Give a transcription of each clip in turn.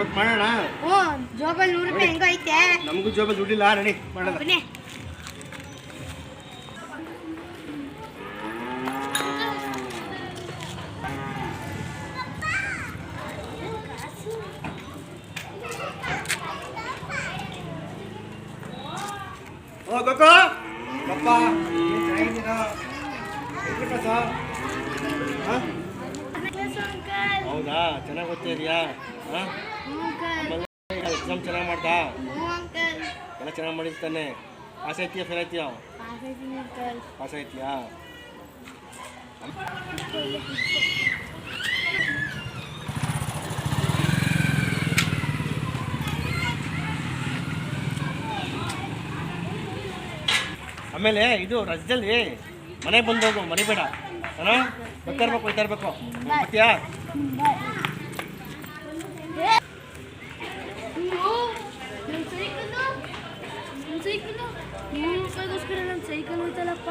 ಇವತ್ತು ಮಾಡೋಣ ಓ ಜೋಬಲ್ ನೂರು ರೂಪಾಯಿ ಹೆಂಗೋ ಐತೆ ನಮಗೂ ಜೋಬಲ್ ದುಡ್ಡಿಲ್ಲ ನಡಿ ಮಾಡೋಣ ಬನ್ನಿ ಓ ಗೊಕ್ಕ ಪಪ್ಪ ಏನ್ ಚೆನ್ನಾಗಿದ್ದೀರಾ ಸರ್ ಹಾಂ ಹೌದಾ ಚೆನ್ನಾಗಿ ಓದ್ತಾ ಇದೆಯಾ ಎಕ್ಸಾಮ್ ಚೆನ್ನಾಗಿ ಮಾಡ್ತಾ? ಎಲ್ಲ ಚೆನ್ನಾಗಿ ಮಾಡಿರ್ತಾನೆ. ಪಾಸ್ ಆಯ್ತೀಯಾ ಫೇಲ್ ಆಯ್ತೀಯಾ? ಪಾಸ್ ಆಯ್ತೀಯಾ? ಆಮೇಲೆ ಇದು ರಜದಲ್ಲಿ ಮನೆಗೆ ಬಂದು ಹೋಗು ಮರಿಬೇಡ ಅಣ್ಣ ಬರ್ತಾ ಇರ್ಬೇಕು ಹೋಗ್ತಾ ಇರ್ಬೇಕು. ಬರ್ತೀಯಾ ಸೈಕಲ್ ಹೋಯ್ತಲ್ಲಪ್ಪ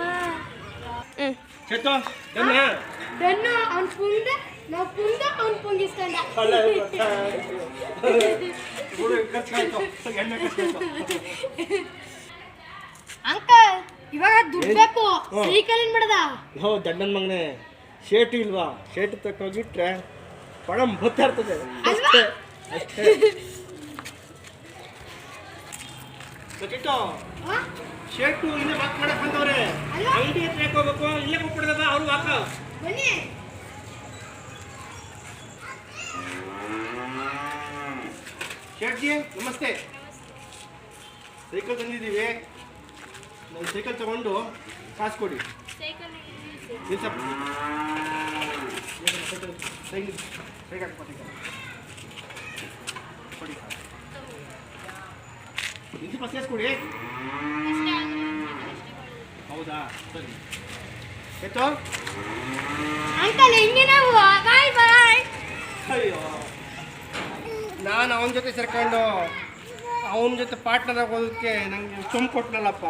ಚೇತು ಬನ್ನಿ. ಬೆನ್ನು ಅವ್ನ ಪುಂಗ ನಾವು ಪುಂಗ ಅವ್ನ ಪುಂಗಿಸ್ಕೊಂಡ. ಅಂಕಲ್ ಇವಾಗ ದುಡ್ಡು ಬೇಕು. ಸೈಕಲ್ ಏನ್ ಮಾಡದ? ಹೋ ದಂಡನ್ ಮಗನೆ. ಶೇಟು ಇಲ್ವಾ? ಶೇಟು ತಕ್ಕೋಗಿಟ್ರೆ ಬರ್ತಾ ಇರ್ತದೆ ಅಷ್ಟೇ. ಅಷ್ಟೇ ಸಚಿಟ್ಟು ಶೇಟು ಇಲ್ಲೇ ವಾಕ್ ಮಾಡಕ್ ಬಂದವ್ರೆ ಅಲ್ವಾ? ಅಂಗಡಿ ಹತ್ರ ಯಾಕ್ ಹೋಗ್ಬೇಕು ಇಲ್ಲೇ ಹೋಗ್ಬಿಡ್ದದ ಅವ್ರು ವಾಕ ಬನ್ನಿ ಶೇಟ್ಜಿ ನಮಸ್ತೆ ಸೈಕಲ್ ತಂದಿದ್ದೀವಿ ನಾನು ಸೈಕಲ್ ತಗೊಂಡು ಕಾಸು ಕೊಡಿ ನಿಲ್ಸಪ್ಪ. ಸೈಕಲ್ ಸೈಕಲ್ ಸೈಕಲ್ ನಿಲ್ಸಿ ಬಸ್ ಕೊಡಿ. ಹೌದಾ? ಸರಿ. ಎತ್ತೋ ಅಂಕಲ್ ಹೆಂಗೆ ನಾವು? ಬಾಯ್ ಬಾಯ್. ಅಯ್ಯೋ. ನಾನು ಅವನ ಜೊತೆ ಸೇರ್ಕೊಂಡು ಅವನ ಜೊತೆ ಪಾರ್ಟ್ನರ್ ಆಗೋದಕ್ಕೆ ನಂಗೆ ಸುಮ್ ಕೊಟ್ನಲ್ಲಪ್ಪ.